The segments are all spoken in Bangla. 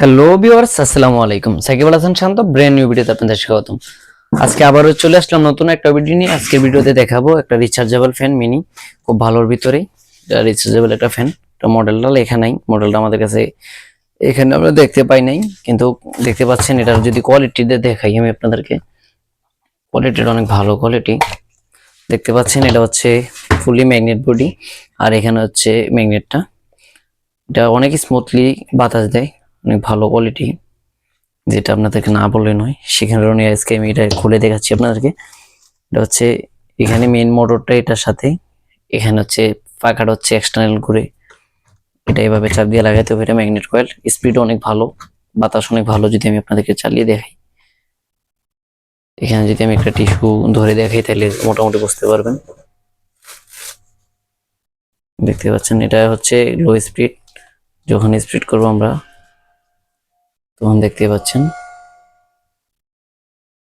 হ্যালো ভিউয়ার্স আসসালামু আলাইকুম। সাকিব আল হাসান শান্ত ব্র্যান্ড নিউ ভিডিওতে আপনাদের স্বাগতম। আজকে আবারও চলে আসলাম নতুন একটা ভিডিও নিয়ে। আজকের ভিডিওতে দেখাবো একটা রিচার্জেবল ফ্যান মিনি খুব ভালোর ভিতরেই রিচার্জেবল একটা ফ্যান এটা মডেলটা লেখা নাই। মডেলটা আমাদের কাছে এখানে আমরা দেখতে পাই নাই, কিন্তু দেখতে পাচ্ছেন এটার যদি কোয়ালিটিতে দেখাই আমি আপনাদেরকে। কোয়ালিটিটা অনেক ভালো কোয়ালিটি দেখতে পাচ্ছেন এটা হচ্ছে ফুলি ম্যাগনেট বডি আর এখানে হচ্ছে ম্যাগনেটটা এটা অনেক স্মুথলি বাতাস দেয়। অনেক ভালো কোয়ালিটি যেটা আপনাদেরকে না বললে নয়। সেখানে রনি আজকে আমি এটা খুলে দেখাচ্ছি আপনাদেরকে। এটা হচ্ছে এখানে মেইন মোটরটা এটার সাথে। এখানে হচ্ছে পাখাটা হচ্ছে এক্সটার্নাল করে এটা এভাবে চাপ দিয়ে লাগাইতে হবে, এটা ম্যাগনেট কয়েল স্পিড অনেক ভালো, বাতাস অনেক ভালো যদি আমি আপনাদেরকে চালিয়ে দেখাই। এখানে যদি আমি একটা টিস্যু ধরে দেখাই, তাহলে মোটামুটি বুঝতে পারবেন। দেখতে পাচ্ছেন, এটা হচ্ছে লো স্পিড যখন স্পিড করব আমরা তখন দেখতে পাচ্ছেন?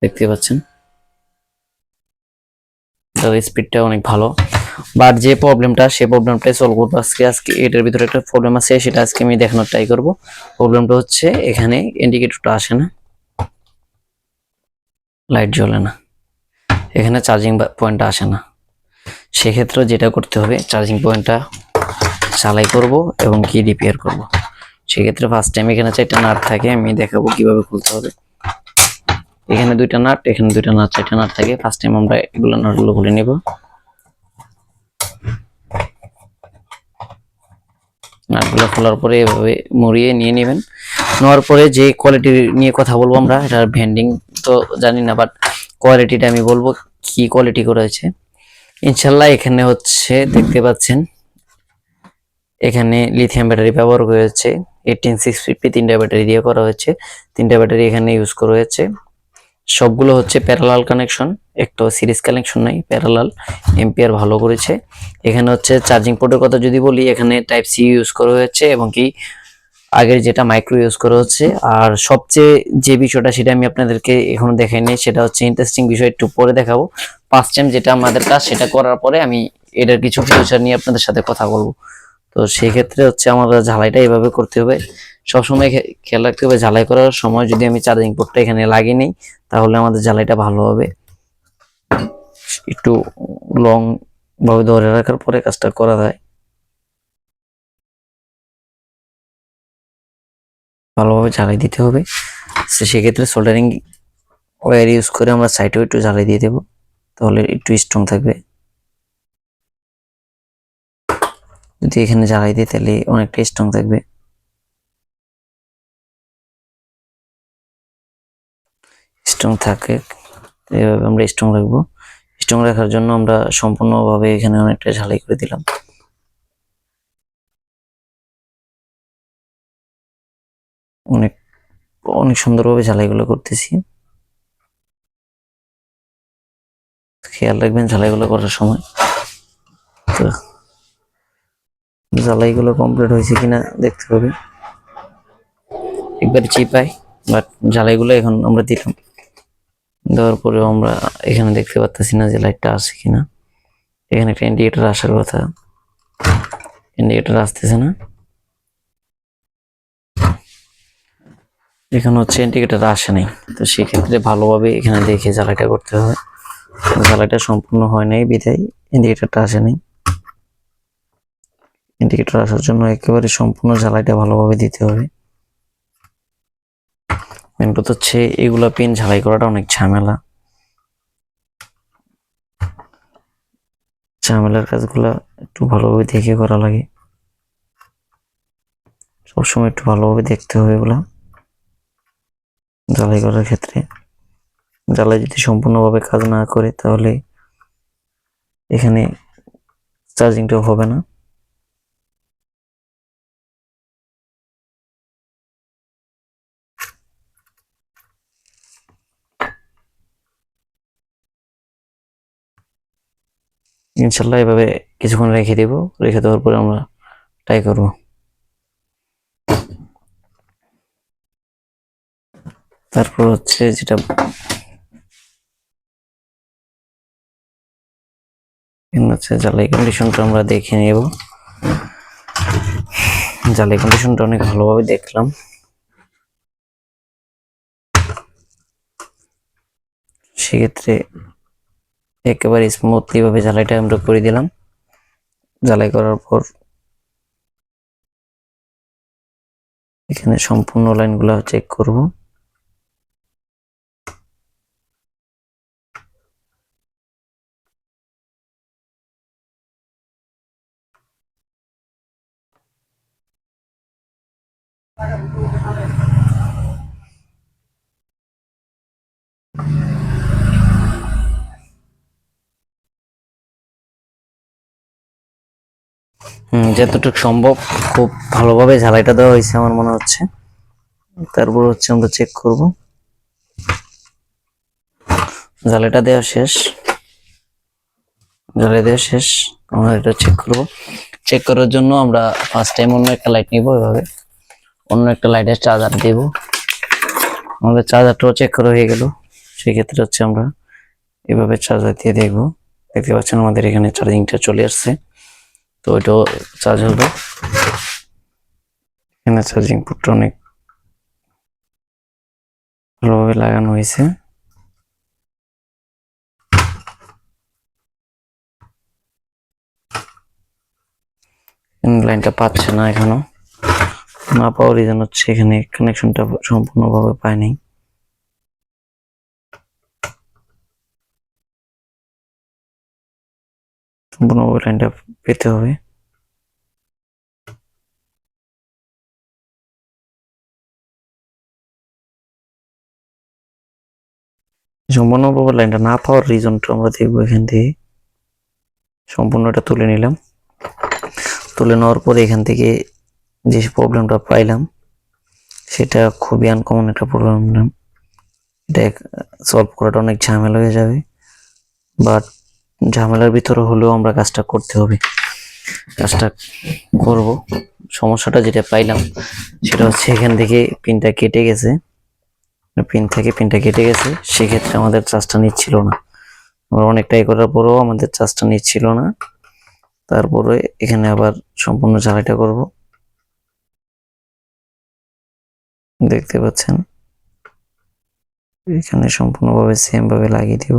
দেখতে পাচ্ছেন? তার স্পিডটা অনেক ভালো। বাট যে প্রবলেমটা সেই প্রবলেমটাই সলভ করব আজকে। আজকে এটার ভিতরে একটা প্রবলেম আছে, সেটা আজকে আমি দেখানোর ট্রাই করব। প্রবলেমটা হচ্ছে, এখানে ইন্ডিকেটরটা আসে না। লাইট জ্বলে না। এখানে চার্জিং পয়েন্টটা আসে না। সেক্ষেত্রে যেটা করতে হবে চার্জিং পয়েন্টটা চালাই করব এবং কি রিপেয়ার করব। সেক্ষেত্রে ফার্স্ট টাইম এখানে চারটা নাট থাকে, আমি দেখাবো কীভাবে খুলতে হবে। এখানে দুইটা নাট, এখানে দুইটা নাট, চারটা নাট থাকে। ফার্স্ট টাইম আমরা এগুলো নাটগুলো খুলে নেব। নাটগুলো খোলার পরে এভাবে মরিয়ে নিয়ে নেবেন। নেওয়ার পরে যে কোয়ালিটি নিয়ে কথা বলব আমরা এটার ভেন্ডিং তো জানি না বাট কোয়ালিটিটা আমি বলব কি কোয়ালিটি করেছে। ইনশাল্লাহ এখানে হচ্ছে, দেখতে পাচ্ছেন এখানে লিথিয়াম ব্যাটারি ব্যবহার হয়েছে। এইটিন সিক্স ফিফটি তিনটা ব্যাটারি দিয়ে করা হয়েছে। তিনটা ব্যাটারি এখানে ইউজ করা হয়েছে। সবগুলো হচ্ছে প্যারালাল কানেকশন একটা সিরিজ কানেকশন নাই প্যারালাল এম্পিয়ার ভালো করেছে। এখানে হচ্ছে চার্জিং পোর্টের কথা যদি বলি, এখানে টাইপ সি ইউজ করা হয়েছে এবং কি আগের যেটা মাইক্রো ইউজ করা হচ্ছে। আর সবচেয়ে যে বিষয়টা সেটা আমি আপনাদেরকে এখনও দেখাই দেখাইনি, সেটা হচ্ছে ইন্টারেস্টিং বিষয় একটু পরে দেখাবো। ফার্স্ট টাইম যেটা আমাদের কাজ, সেটা করার পরে আমি এটার কিছু ফিউচার নিয়ে আপনাদের সাথে কথা বলব। তো সেক্ষেত্রে হচ্ছে আমাদের ঝালাইটা এইভাবে করতে হবে। সবসময় খেয়াল রাখতে হবে ঝালাই করার সময় যদি আমি চার্জিং পোর্টটা এখানে লাগিয়ে নিই, তাহলে আমাদের ঝালাইটা ভালো হবে। একটু লং ভাবে ধরে রাখার পরে কাজটা করা যায়। ভালোভাবে ঝালাই দিতে হবে। সেক্ষেত্রে সোল্ডারিং ওয়্যার ইউজ করে আমরা সাইডেও একটু ঝালাই দিয়ে দেবো। তাহলে একটু স্ট্রং থাকবে। যদি এখানে জ্বালাই দিই, তাহলে অনেকটা স্ট্রং থাকবে। স্ট্রং থাকে। এভাবে আমরা স্ট্রং রাখব। স্ট্রং রাখার জন্য আমরা সম্পূর্ণভাবে এখানে অনেকটা ঝালাই করে দিলাম। অনেক অনেক সুন্দরভাবে ঝালাইগুলো করতেছি। খেয়াল রাখবেন ঝালাইগুলো করার সময়। তো ঝালাইগুলো কমপ্লিট হয়েছে কিনা দেখতে হবে। একবার চিপাই বাট ঝালাইগুলো এখন আমরা দিলাম। দেওয়ার পরেও আমরা এখানে দেখতে পাচ্ছি না যে লাইটটা আছে কিনা। এখানে একটা ইন্ডিকেটর আসার কথা। ইন্ডিকেটর আসতেছে না। এখানে হচ্ছে ইন্ডিকেটর আসে নাই। তো সেক্ষেত্রে ভালোভাবে এখানে দেখে জ্বালাইটা করতে হবে। জ্বালাইটা সম্পূর্ণ হয় নাই বিধায় ইন্ডিকেটরটা আসে নাই। ইন্ডিকেটর আসার জন্য একেবারে সম্পূর্ণ জ্বালাইটা ভালোভাবে দিতে হবে। মেন কথা হচ্ছে এগুলা পিন ঝালাই করাটা অনেক ঝামেলা। ঝামেলার কাজগুলা একটু ভালোভাবে দেখে করা লাগে। সবসময় একটু ভালোভাবে দেখতে হবে এগুলা। জ্বালাই করার ক্ষেত্রে। জ্বালাই যদি সম্পূর্ণভাবে কাজ না করে তাহলে এখানে চার্জিংটাও হবে না। ইনশাল্লাহ এভাবে কিছুক্ষণ রেখে দেব। রেখে দেওয়ার পরে আমরা ট্রাই করব। তারপর হচ্ছে যেটা হচ্ছে জ্বালাই কন্ডিশনটা আমরা দেখে নেব। জ্বালাই কন্ডিশনটা অনেক ভালোভাবে দেখলাম। সেক্ষেত্রে একেবারে স্মুথলি ভাবে ঝালাইটা আমরা করে দিলাম। ঝালাই করার পর এখানে সম্পূর্ণ লাইনগুলো চেক করব। হুম যতটুকু সম্ভব খুব ভালোভাবে ঝালাইটা দেওয়া হয়েছে আমার মনে হচ্ছে। তারপর হচ্ছে আমরা চেক করব। ঝালাইটা দেওয়া শেষ। ঝালাই দেওয়া শেষ। আমরা এটা চেক করব। চেক করার জন্য আমরা ফার্স্ট টাইম অন্য একটা লাইট নিব এভাবে। অন্য একটা লাইটের চার্জার দেব। আমাদের চার্জারটাও চেক করা হয়ে গেল। সেক্ষেত্রে হচ্ছে আমরা এভাবে চার্জার দিয়ে দেখব। দেখতে পাচ্ছেন আমাদের এখানে চার্জিংটা চলে আসছে। তো ওইটাও চার্জ হবে। এখানে চার্জিং পোর্টটা অনেক ভালোভাবে লাগানো হয়েছে। লাইনটা পাচ্ছে না এখনও। না পাওয়ার রিজন হচ্ছে এখানে কানেকশনটা সম্পূর্ণভাবে পায়নি সম্পূর্ণভাবে লাইনটা পেতে হবে। সম্পূর্ণভাবে লাইনটা না পাওয়ার রিজনটা আমরা দেখব এখান থেকে। সম্পূর্ণ এটা তুলে নিলাম। তুলে নেওয়ার পরে এখান থেকে যে প্রবলেমটা পাইলাম, সেটা খুবই আনকমন একটা প্রবলেম এটা সলভ করাটা অনেক ঝামেলা হয়ে যাবে। বাট ঝামেলার ভিতরে হলেও আমরা কাজটা করতে হবে। কাজটা করব। সমস্যাটা যেটা পাইলাম, সেটা হচ্ছে এখান থেকে পিনটা কেটে গেছে। পিন থেকে পিনটা কেটে গেছে, সেক্ষেত্রে আমাদের চার্জটা নিচ্ছিল না। আমরা অনেকটাই করার পরেও আমাদের চার্জটা নিচ্ছিল না। তারপরে এখানে আবার সম্পূর্ণ ঝালাইটা করব। দেখতে পাচ্ছেন? এখানে সম্পূর্ণভাবে সেম ভাবে লাগিয়ে দিব।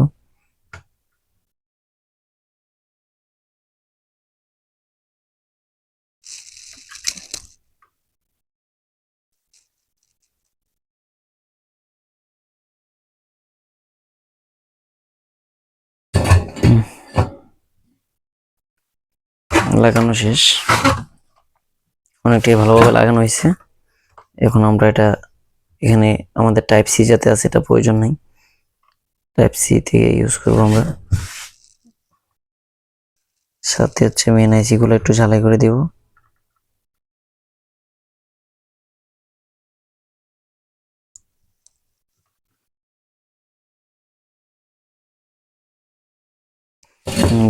লাগানো শেষ। অনেকটাই ভালোভাবে লাগানো হয়েছে। এখন আমরা এটা এখানে আমাদের টাইপ সি যাতে আছে এটা প্রয়োজন নেই। টাইপ সি থেকে ইউজ করব আমরা। সাথে হচ্ছে মেন আইসি গুলো একটু ঝালাই করে দিব।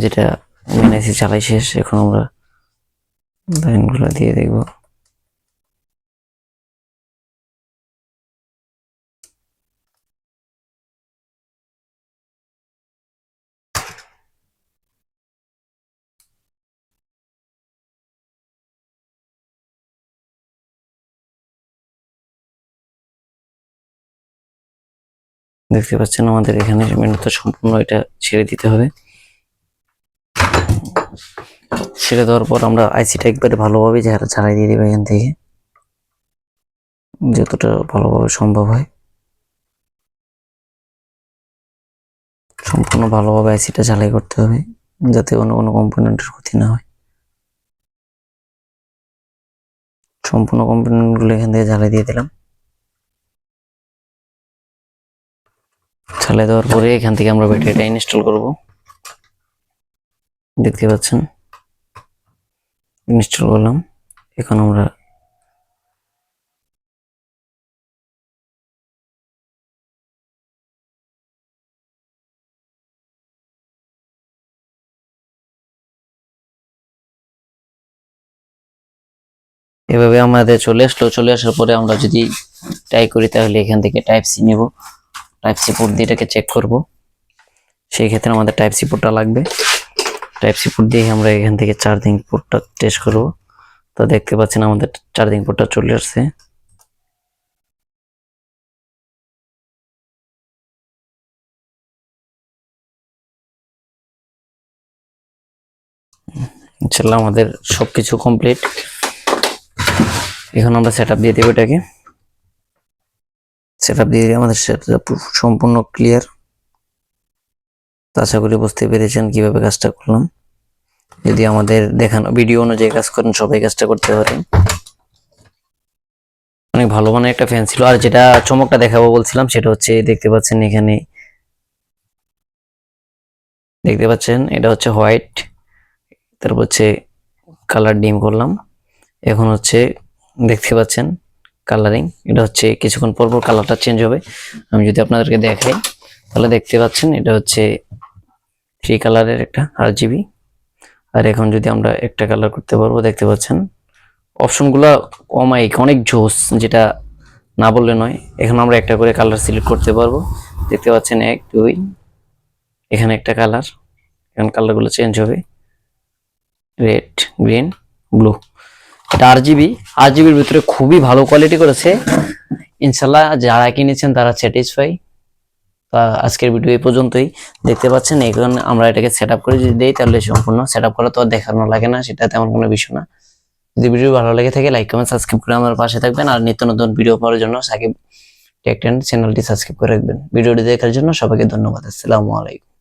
যেটা মেন আইসি ঝালাই শেষ, এখন আমরা লাইনগুলো দিয়ে দেখব। দেখতে পাচ্ছেন আমাদের এখানে মেনুতে সম্পূর্ণ এটা ছেড়ে দিতে হবে। ছেড়ে দেওয়ার পর আমরা আইসিটা একবারে ভালোভাবে ঝাড়াই দিয়ে দেবো এখান থেকে। যতটা ভালোভাবে সম্ভব হয়। সম্পূর্ণ ভালোভাবে আইসিটা ঝালাই করতে হবে, যাতে অন্য কোনো কম্পোনেন্টের ক্ষতি না হয়। সম্পূর্ণ কম্পোনেন্টগুলো এখান থেকে ঝালাই দিয়ে দিলাম। ঝালাই দেওয়ার পরে এখান থেকে আমরা ব্যাটারিটা ইনস্টল করব। দেখতে পাচ্ছেন? ইনস্টল করলাম এখন আমরা এভাবে আমাদের চলে আসলো। চলে আসার পরে আমরা যদি টাই করি, তাহলে এখান থেকে টাইপ সি নেব। টাইপ সি পোর্ট দিয়ে এটাকে চেক করব। সেই ক্ষেত্রে আমাদের টাইপ সি পোর্টটা লাগবে। টাইপ সি পোর্ট দিয়ে আমরা এখান থেকে চার্জিং পোর্টটা টেস্ট করব। তো দেখতে পাচ্ছেন আমাদের চার্জিং পোর্টটা চলে আসছে। ইনশাল্লাহ আমাদের সব কিছু কমপ্লিট এখন আমরা সেট দিয়ে দেবো এটাকে। সেট আপ দিয়ে আমাদের সম্পূর্ণ ক্লিয়ার আশা করি বুঝতে পেরেছেন কীভাবে কাজটা করলাম। যদি আমাদের দেখানো ভিডিও অনুযায়ী কাজ করেন, সবাই কাজটা করতে পারেন। অনেক ভালো মানের একটা ফ্যান ছিল। আর যেটা চমকটা দেখাবো বলছিলাম, সেটা হচ্ছে দেখতে পাচ্ছেন এখানে। দেখতে পাচ্ছেন, এটা হচ্ছে হোয়াইট, তারপর হচ্ছে কালার ডিম করলাম। এখন হচ্ছে দেখতে পাচ্ছেন কালারিং, এটা হচ্ছে কিছুক্ষণ পর পর কালারটা চেঞ্জ হবে। আমি যদি আপনাদেরকে দেখাই, তাহলে দেখতে পাচ্ছেন এটা হচ্ছে থ্রি কালারের একটা আর জিবি আর এখন যদি আমরা একটা কালার করতে পারব, দেখতে পাচ্ছেন, অপশনগুলো অমাইক অনেক জোস, যেটা না বললে নয়। এখন আমরা একটা করে কালার সিলেক্ট করতে পারব। দেখতে পাচ্ছেন এক, দুই, এখানে একটা কালার এখন কালারগুলো চেঞ্জ হবে। রেড গ্রিন ব্লু এটা আর জিবি আর জিবির ভিতরে খুবই ভালো কোয়ালিটি করেছে। ইনশাল্লাহ যারা কিনেছেন তারা স্যাটিসফাই আজকের ভিডিও এই পর্যন্তই। দেখতে পাচ্ছেন, এখন আমরা এটাকে সেট করে যদি দিই, তাহলে সম্পূর্ণ সেট আপ করা তো আর দেখানো লাগে না, সেটা তেমন কোনো বিষয় না। যদি ভিডিও ভালো লেগে থাকে লাইক কমেন্ট সাবস্ক্রাইব করে আমার পাশে থাকবেন, আর নিত্য নতুন ভিডিও পাওয়ার জন্য সাকিব টেক চ্যানেলটি সাবস্ক্রাইব করে রাখবেন। ভিডিওটি দেখার জন্য সবাইকে ধন্যবাদ, আসসালামু আলাইকুম।